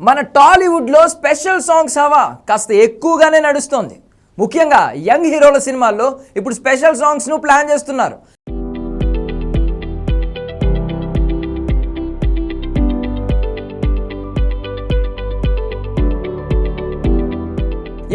మన టాలీవుడ్లో special songs హవా? కాస్త ఎక్కువగానే నడుస్తోంది. ముఖ్యంగా యంగ్ హీరోల సినిమాల్లో ఇప్పుడు స్పెషల్ సాంగ్స్ను ప్లాన్ చేస్తున్నారు.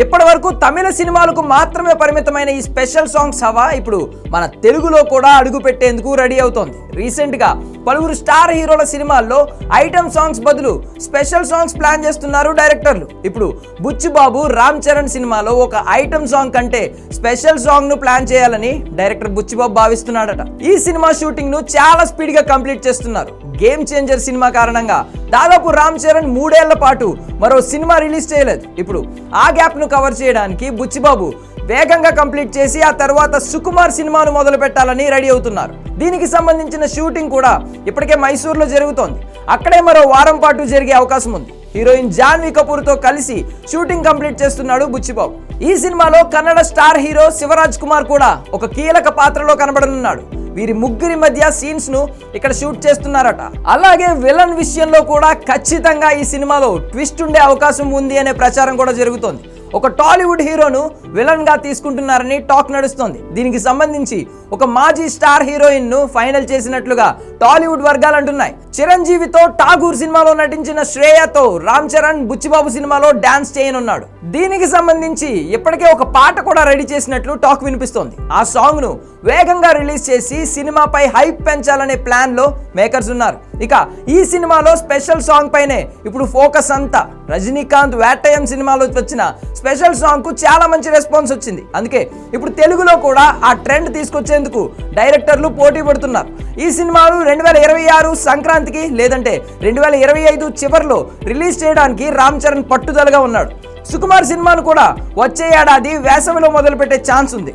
ఇప్పటివరకు తమిళ సినిమాలకు మాత్రమే పరిమితమైన ఈ స్పెషల్ సాంగ్స్ హవా ఇప్పుడు మన తెలుగులో కూడా అడుగు పెట్టేందుకు రెడీ అవుతోంది. రీసెంట్గా పలువురు స్టార్ హీరోల సినిమాల్లో ఐటమ్ సాంగ్స్ బదులు స్పెషల్ సాంగ్స్ ప్లాన్ చేస్తున్నారు డైరెక్టర్లు. ఇప్పుడు బుచ్చిబాబు రామ్ చరణ్ సినిమాలో ఒక ఐటమ్ సాంగ్ కంటే స్పెషల్ సాంగ్ను ప్లాన్ చేయాలని డైరెక్టర్ బుచ్చిబాబు భావిస్తున్నాడట. ఈ సినిమా షూటింగ్ను చాలా స్పీడ్గా కంప్లీట్ చేస్తున్నారు. గేమ్ చేంజర్ సినిమా కారణంగా దాదాపు రామ్ చరణ్ మూడేళ్ళ పాటు మరో సినిమా రిలీజ్ చేయలేదు. ఇప్పుడు ఆ గ్యాప్ను కవర్ చేయడానికి బుచ్చిబాబు వేగంగా కంప్లీట్ చేసి ఆ తర్వాత సుకుమార్ సినిమాను మొదలు పెట్టాలని రెడీ అవుతున్నారు. దీనికి సంబంధించిన షూటింగ్ కూడా ఇప్పటికే మైసూర్లో జరుగుతోంది. అక్కడే మరో వారం పాటు జరిగే అవకాశం ఉంది. హీరోయిన్ జాన్వీ కపూర్తో కలిసి షూటింగ్ కంప్లీట్ చేస్తున్నాడు బుచ్చిబాబు. ఈ సినిమాలో కన్నడ స్టార్ హీరో శివరాజ్ కుమార్ కూడా ఒక కీలక పాత్రలో కనబడనున్నాడు. వీరి ముగ్గురి మధ్య సీన్స్ను ఇక్కడ షూట్ చేస్తున్నారట. అలాగే విలన్ విషయంలో కూడా ఖచ్చితంగా ఈ సినిమాలో ట్విస్ట్ ఉండే అవకాశం ఉంది అనే ప్రచారం కూడా జరుగుతోంది. ఒక టాలీవుడ్ హీరోను విలన్గా తీసుకుంటున్నారని టాక్ నడుస్తోంది. దీనికి సంబంధించి ఒక మాజీ స్టార్ హీరోయిన్ను ఫైనల్ చేసినట్లుగా టాలీవుడ్ వర్గాలు అంటున్నాయి చిరంజీవితో ఠాగూర్ సినిమాలో నటించిన శ్రేయతో రామ్ చరణ్ బుచ్చిబాబు సినిమాలో డాన్స్ చేయనున్నాడు. దీనికి సంబంధించి ఇప్పటికే ఒక పాట కూడా రెడీ చేసినట్లు టాక్ వినిపిస్తోంది. ఆ సాంగ్ను వేగంగా రిలీజ్ చేసి సినిమాపై హైప్ పెంచాలనే ప్లాన్లో మేకర్స్ ఉన్నారు. ఇక ఈ సినిమాలో స్పెషల్ సాంగ్ పైనే ఇప్పుడు ఫోకస్ అంతా. రజనీకాంత్ వేటయం సినిమాలో వచ్చిన స్పెషల్ సాంగ్కు చాలా మంచి రెస్పాన్స్ వచ్చింది. అందుకే ఇప్పుడు తెలుగులో కూడా ఆ ట్రెండ్ తీసుకొచ్చేందుకు డైరెక్టర్లు పోటీ పడుతున్నారు. ఈ సినిమాను రెండు వేల ఇరవై ఆరు సంక్రాంతికి లేదంటే రెండు వేల ఇరవై ఐదు చివరిలో రిలీజ్ చేయడానికి రామ్ చరణ్ పట్టుదలగా ఉన్నాడు. సుకుమార్ సినిమాను కూడా వచ్చే ఏడాది వేసవిలో మొదలుపెట్టే ఛాన్స్ ఉంది.